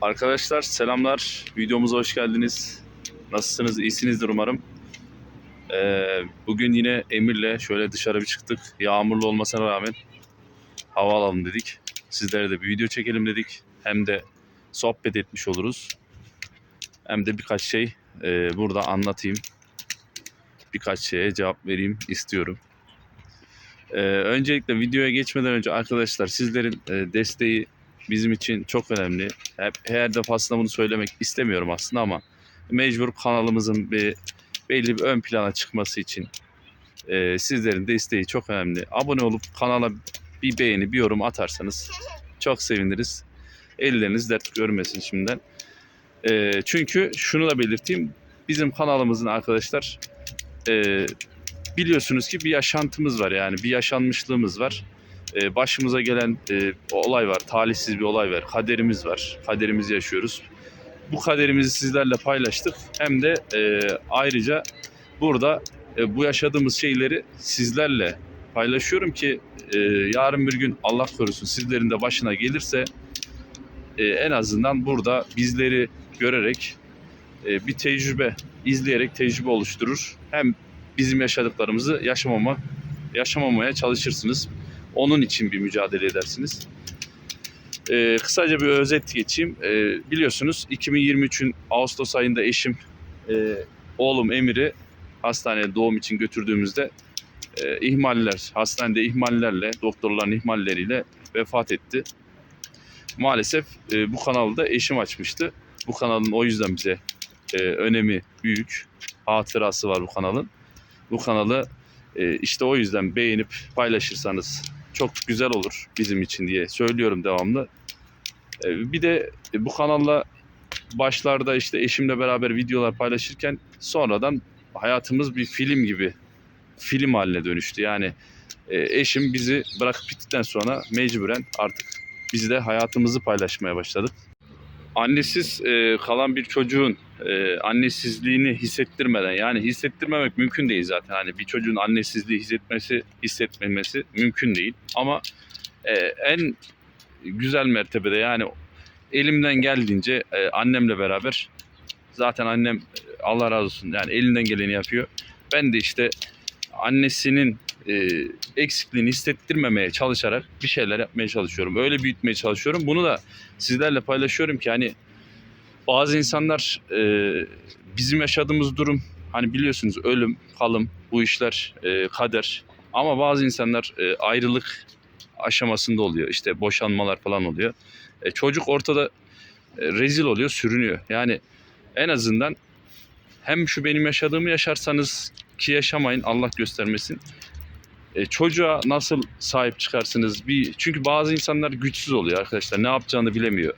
Arkadaşlar selamlar. Videomuza hoş geldiniz. Nasılsınız? İyisinizdir umarım. Ee, bugün yine Emir'le şöyle dışarı bir çıktık. Yağmurlu olmasına rağmen hava alalım dedik. Sizlere de bir video çekelim dedik. Hem de sohbet etmiş oluruz. Hem de birkaç şey e, burada anlatayım. Birkaç şeye cevap vereyim istiyorum. Ee, öncelikle videoya geçmeden önce arkadaşlar sizlerin e, desteği bizim için çok önemli. Hep her defasında bunu söylemek istemiyorum aslında ama mecbur kanalımızın bir belli bir ön plana çıkması için e, sizlerin desteği çok önemli. Abone olup kanala bir beğeni, bir yorum atarsanız çok seviniriz. Elleriniz dert görmesin şimdiden. E, çünkü şunu da belirteyim. Bizim kanalımızın arkadaşlar e, biliyorsunuz ki bir yaşantımız var yani bir yaşanmışlığımız var e, başımıza gelen e, olay var, talihsiz bir olay var, kaderimiz var, kaderimizi yaşıyoruz. Bu kaderimizi sizlerle paylaştık. Hem de e, ayrıca burada e, bu yaşadığımız şeyleri sizlerle paylaşıyorum ki e, yarın bir gün Allah korusun sizlerin de başına gelirse e, en azından burada bizleri görerek e, bir tecrübe izleyerek tecrübe oluşturur. Hem bizim yaşadıklarımızı yaşamama yaşamamaya çalışırsınız. Onun için bir mücadele edersiniz. Ee, kısaca bir özet geçeyim. Ee, biliyorsunuz 2023'ün Ağustos ayında eşim e, oğlum Emir'i hastaneye doğum için götürdüğümüzde e, ihmaller, hastanede ihmallerle, doktorların ihmalleriyle vefat etti. Maalesef e, bu kanalı da eşim açmıştı. Bu kanalın o yüzden bize e, önemi büyük. Hatırası var bu kanalın. Bu kanalı e, işte o yüzden beğenip paylaşırsanız çok güzel olur bizim için diye söylüyorum devamlı. E, bir de bu kanalla başlarda işte eşimle beraber videolar paylaşırken sonradan hayatımız bir film gibi film haline dönüştü. Yani e, eşim bizi bırakıp gittikten sonra mecburen artık biz de hayatımızı paylaşmaya başladık. Annesiz e, kalan bir çocuğun e, annesizliğini hissettirmeden yani hissettirmemek mümkün değil zaten. Hani bir çocuğun annesizliği hissetmesi, hissetmemesi mümkün değil. Ama e, en güzel mertebede yani elimden geldiğince e, annemle beraber zaten annem Allah razı olsun yani elinden geleni yapıyor. Ben de işte annesinin e, eksikliğini hissettirmemeye çalışarak bir şeyler yapmaya çalışıyorum. Öyle büyütmeye çalışıyorum. Bunu da sizlerle paylaşıyorum ki hani bazı insanlar e, bizim yaşadığımız durum hani biliyorsunuz ölüm, kalım bu işler e, kader. Ama bazı insanlar e, ayrılık aşamasında oluyor. İşte boşanmalar falan oluyor. E, çocuk ortada e, rezil oluyor, sürünüyor. Yani en azından hem şu benim yaşadığımı yaşarsanız ki yaşamayın Allah göstermesin. E, çocuğa nasıl sahip çıkarsınız? Bir çünkü bazı insanlar güçsüz oluyor arkadaşlar. Ne yapacağını bilemiyor.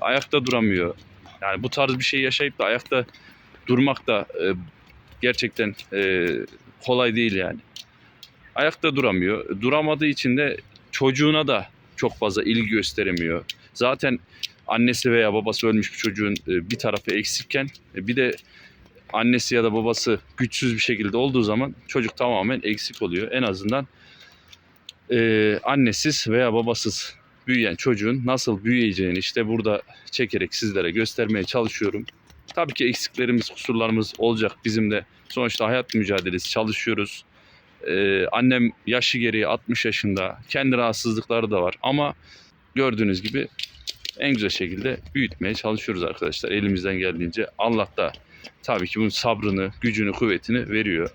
Ayakta duramıyor. Yani bu tarz bir şey yaşayıp da ayakta durmak da e, gerçekten e, kolay değil yani. Ayakta duramıyor. Duramadığı için de çocuğuna da çok fazla ilgi gösteremiyor. Zaten annesi veya babası ölmüş bir çocuğun e, bir tarafı eksikken e, bir de annesi ya da babası güçsüz bir şekilde olduğu zaman çocuk tamamen eksik oluyor. En azından e, annesiz veya babasız büyüyen çocuğun nasıl büyüyeceğini işte burada çekerek sizlere göstermeye çalışıyorum. Tabii ki eksiklerimiz, kusurlarımız olacak bizim de. Sonuçta hayat mücadelesi çalışıyoruz. Ee, annem yaşı gereği 60 yaşında. Kendi rahatsızlıkları da var. Ama gördüğünüz gibi en güzel şekilde büyütmeye çalışıyoruz arkadaşlar. Elimizden geldiğince. Allah da tabii ki bunun sabrını, gücünü, kuvvetini veriyor.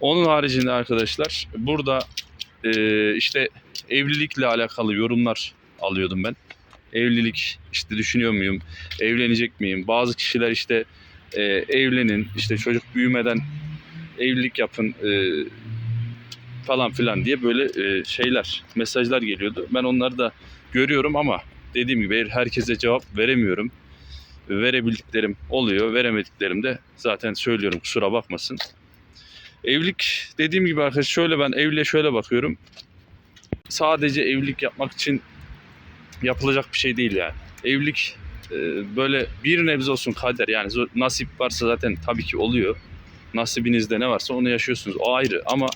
Onun haricinde arkadaşlar burada e, işte evlilikle alakalı yorumlar alıyordum ben. Evlilik işte düşünüyor muyum? Evlenecek miyim? Bazı kişiler işte e, evlenin, işte çocuk büyümeden evlilik yapın e, falan filan diye böyle e, şeyler, mesajlar geliyordu. Ben onları da görüyorum ama dediğim gibi herkese cevap veremiyorum. Verebildiklerim oluyor, veremediklerim de zaten söylüyorum kusura bakmasın. Evlilik dediğim gibi arkadaşlar şöyle ben evliliğe şöyle bakıyorum. Sadece evlilik yapmak için yapılacak bir şey değil yani. Evlilik e, böyle bir nebze olsun kader yani nasip varsa zaten tabii ki oluyor. Nasibinizde ne varsa onu yaşıyorsunuz. O ayrı ama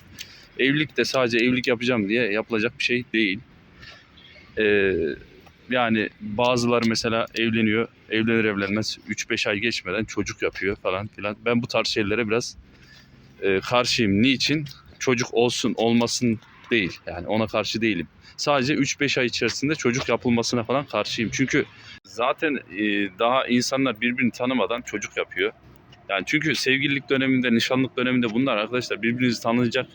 evlilik de sadece evlilik yapacağım diye yapılacak bir şey değil. E, Yani bazıları mesela evleniyor. Evlenir evlenmez 3-5 ay geçmeden çocuk yapıyor falan filan. Ben bu tarz şeylere biraz e, karşıyım. Niçin? Çocuk olsun olmasın değil. Yani ona karşı değilim. Sadece 3-5 ay içerisinde çocuk yapılmasına falan karşıyım. Çünkü zaten e, daha insanlar birbirini tanımadan çocuk yapıyor. Yani çünkü sevgililik döneminde, nişanlık döneminde bunlar arkadaşlar birbirinizi tanıyacak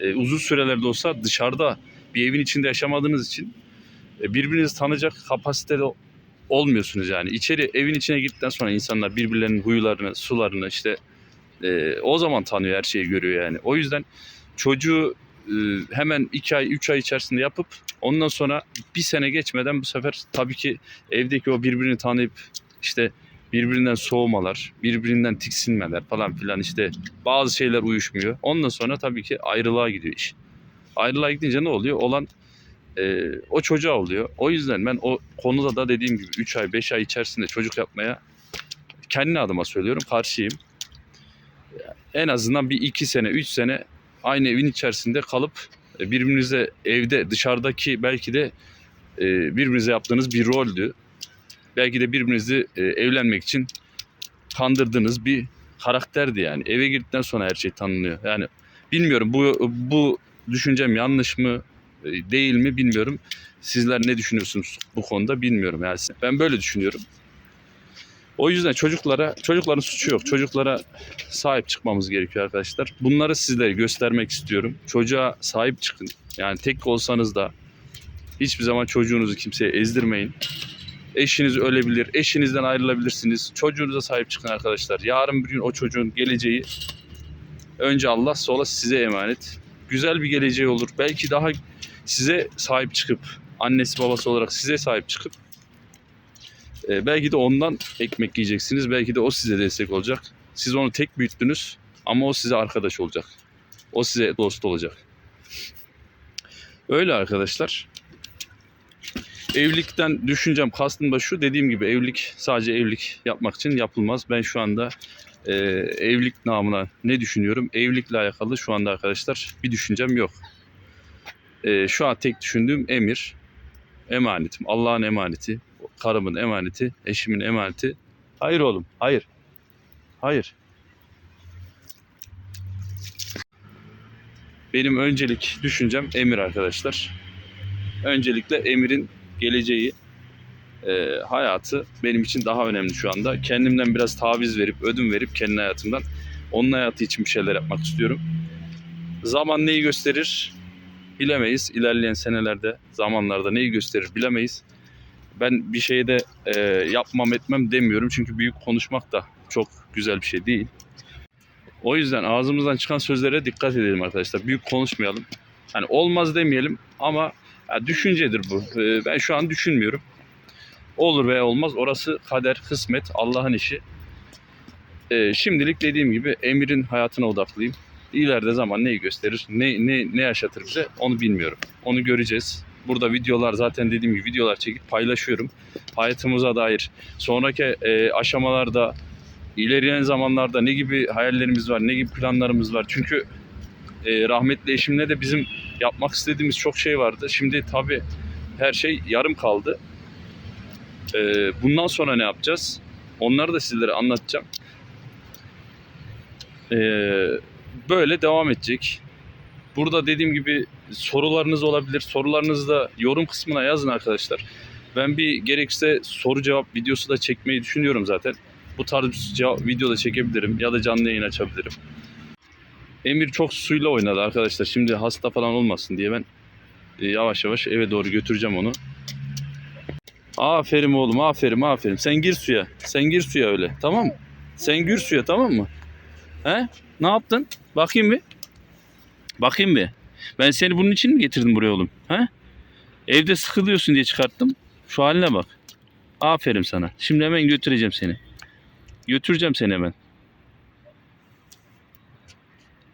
e, uzun sürelerde olsa dışarıda bir evin içinde yaşamadığınız için e, birbirinizi tanıyacak kapasitede olmuyorsunuz yani. İçeri evin içine girdikten sonra insanlar birbirlerinin huylarını, sularını işte e, o zaman tanıyor her şeyi görüyor yani. O yüzden çocuğu e, hemen 2 ay 3 ay içerisinde yapıp ondan sonra bir sene geçmeden bu sefer tabii ki evdeki o birbirini tanıyıp işte birbirinden soğumalar, birbirinden tiksinmeler falan filan işte bazı şeyler uyuşmuyor. Ondan sonra tabii ki ayrılığa gidiyor iş. Ayrılığa gidince ne oluyor? Olan e, o çocuğa oluyor. O yüzden ben o konuda da dediğim gibi 3 ay 5 ay içerisinde çocuk yapmaya kendi adıma söylüyorum karşıyım. En azından bir 2 sene 3 sene aynı evin içerisinde kalıp e, birbirinize evde dışarıdaki belki de e, birbirinize yaptığınız bir roldü. Belki de birbirinizi e, evlenmek için kandırdığınız bir karakterdi yani. Eve girdikten sonra her şey tanınıyor. Yani bilmiyorum bu bu düşüncem yanlış mı değil mi bilmiyorum. Sizler ne düşünüyorsunuz bu konuda bilmiyorum yani. Ben böyle düşünüyorum. O yüzden çocuklara, çocukların suçu yok. Çocuklara sahip çıkmamız gerekiyor arkadaşlar. Bunları sizlere göstermek istiyorum. Çocuğa sahip çıkın. Yani tek olsanız da hiçbir zaman çocuğunuzu kimseye ezdirmeyin. Eşiniz ölebilir, eşinizden ayrılabilirsiniz. Çocuğunuza sahip çıkın arkadaşlar. Yarın bir gün o çocuğun geleceği önce Allah sonra size emanet. Güzel bir geleceği olur. Belki daha size sahip çıkıp annesi babası olarak size sahip çıkıp e, belki de ondan ekmek yiyeceksiniz. Belki de o size destek olacak. Siz onu tek büyüttünüz ama o size arkadaş olacak. O size dost olacak. Öyle arkadaşlar. Evlilikten düşüncem kastım da şu dediğim gibi evlilik sadece evlilik yapmak için yapılmaz. Ben şu anda e, evlilik namına ne düşünüyorum? Evlilikle alakalı şu anda arkadaşlar bir düşüncem yok. E, şu an tek düşündüğüm emir, emanetim, Allah'ın emaneti, karımın emaneti, eşimin emaneti. Hayır oğlum, hayır. Hayır. Benim öncelik düşüncem emir arkadaşlar. Öncelikle emirin geleceği, e, hayatı benim için daha önemli şu anda. Kendimden biraz taviz verip, ödün verip kendi hayatımdan onun hayatı için bir şeyler yapmak istiyorum. Zaman neyi gösterir bilemeyiz. İlerleyen senelerde, zamanlarda neyi gösterir bilemeyiz. Ben bir şeyde e, yapmam etmem demiyorum. Çünkü büyük konuşmak da çok güzel bir şey değil. O yüzden ağzımızdan çıkan sözlere dikkat edelim arkadaşlar. Büyük konuşmayalım. Hani olmaz demeyelim ama ya düşüncedir bu. E, ben şu an düşünmüyorum. Olur veya olmaz orası kader, kısmet, Allah'ın işi. E, şimdilik dediğim gibi Emir'in hayatına odaklıyım. İleride zaman neyi gösterir, ne, ne, ne yaşatır bize onu bilmiyorum. Onu göreceğiz. Burada videolar zaten dediğim gibi videolar çekip paylaşıyorum. Hayatımıza dair sonraki e, aşamalarda ilerleyen zamanlarda ne gibi hayallerimiz var, ne gibi planlarımız var. Çünkü e, rahmetli eşimle de bizim yapmak istediğimiz çok şey vardı. Şimdi tabii her şey yarım kaldı. E, bundan sonra ne yapacağız? Onları da sizlere anlatacağım. E, böyle devam edecek. Burada dediğim gibi sorularınız olabilir. Sorularınızı da yorum kısmına yazın arkadaşlar. Ben bir gerekirse soru cevap videosu da çekmeyi düşünüyorum zaten. Bu tarz cevap, video da çekebilirim ya da canlı yayın açabilirim. Emir çok suyla oynadı arkadaşlar. Şimdi hasta falan olmasın diye ben e, yavaş yavaş eve doğru götüreceğim onu. Aferin oğlum aferin aferin. Sen gir suya. Sen gir suya öyle tamam mı? Sen gir suya tamam mı? He? Ne yaptın? Bakayım bir. Bakayım bir. Ben seni bunun için mi getirdim buraya oğlum? He? Evde sıkılıyorsun diye çıkarttım. Şu haline bak. Aferin sana. Şimdi hemen götüreceğim seni. Götüreceğim seni hemen.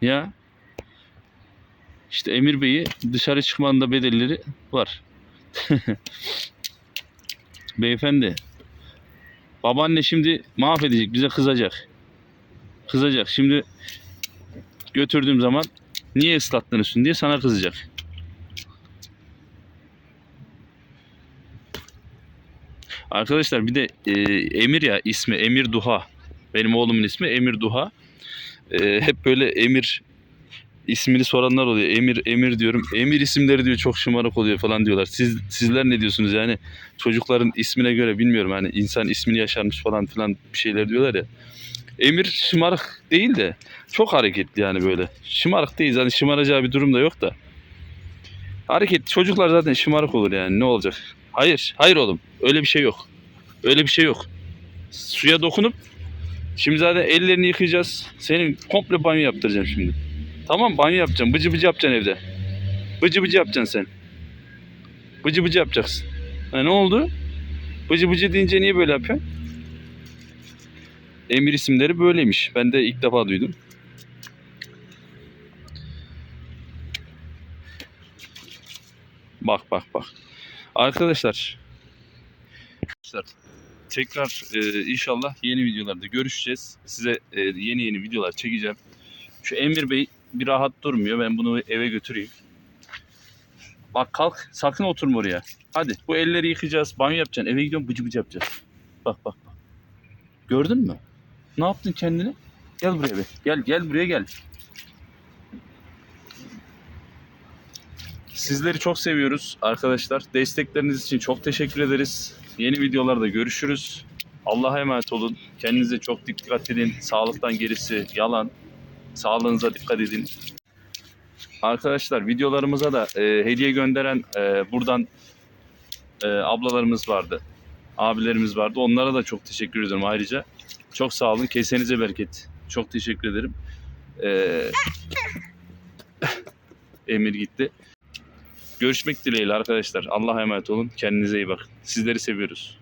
Ya. İşte Emir Bey'i dışarı çıkmanın da bedelleri var. Beyefendi. Babaanne şimdi mahvedecek. Bize kızacak. Kızacak. Şimdi götürdüğüm zaman niye ıslattın diye sana kızacak. Arkadaşlar bir de e, Emir ya ismi Emir Duha. Benim oğlumun ismi Emir Duha. E, hep böyle Emir ismini soranlar oluyor. Emir Emir diyorum. Emir isimleri diyor çok şımarık oluyor falan diyorlar. Siz sizler ne diyorsunuz yani? Çocukların ismine göre bilmiyorum hani insan ismini yaşarmış falan filan bir şeyler diyorlar ya. Emir şımarık değil de çok hareketli yani böyle. Şımarık değil hani şımaracağı bir durum da yok da. Hareketli çocuklar zaten şımarık olur yani ne olacak? Hayır, hayır oğlum. Öyle bir şey yok. Öyle bir şey yok. Suya dokunup şimdi zaten ellerini yıkayacağız. Senin komple banyo yaptıracağım şimdi. Tamam banyo yapacağım. Bıcı bıcı yapacaksın evde. Bıcı bıcı yapacaksın sen. Bıcı bıcı yapacaksın. Ha, ne oldu? Bıcı bıcı deyince niye böyle yapıyorsun? Emir isimleri böyleymiş. Ben de ilk defa duydum. Bak bak bak. Arkadaşlar. Arkadaşlar, Tekrar e, inşallah yeni videolarda görüşeceğiz. Size e, yeni yeni videolar çekeceğim. Şu Emir Bey bir rahat durmuyor. Ben bunu eve götüreyim. Bak kalk. Sakın oturma oraya. Hadi bu elleri yıkayacağız. Banyo yapacaksın. Eve gidiyorum bıcı bıcı yapacağız. Bak bak bak. Gördün mü? Ne yaptın kendini? Gel buraya be. Gel gel buraya gel. Sizleri çok seviyoruz arkadaşlar. Destekleriniz için çok teşekkür ederiz. Yeni videolarda görüşürüz. Allah'a emanet olun. Kendinize çok dikkat edin. Sağlıktan gerisi yalan. Sağlığınıza dikkat edin. Arkadaşlar videolarımıza da e, hediye gönderen e, buradan e, ablalarımız vardı. Abilerimiz vardı. Onlara da çok teşekkür ederim ayrıca. Çok sağ olun. Kesenize bereket. Çok teşekkür ederim. E, Emir gitti. Görüşmek dileğiyle arkadaşlar. Allah'a emanet olun. Kendinize iyi bakın. Sizleri seviyoruz.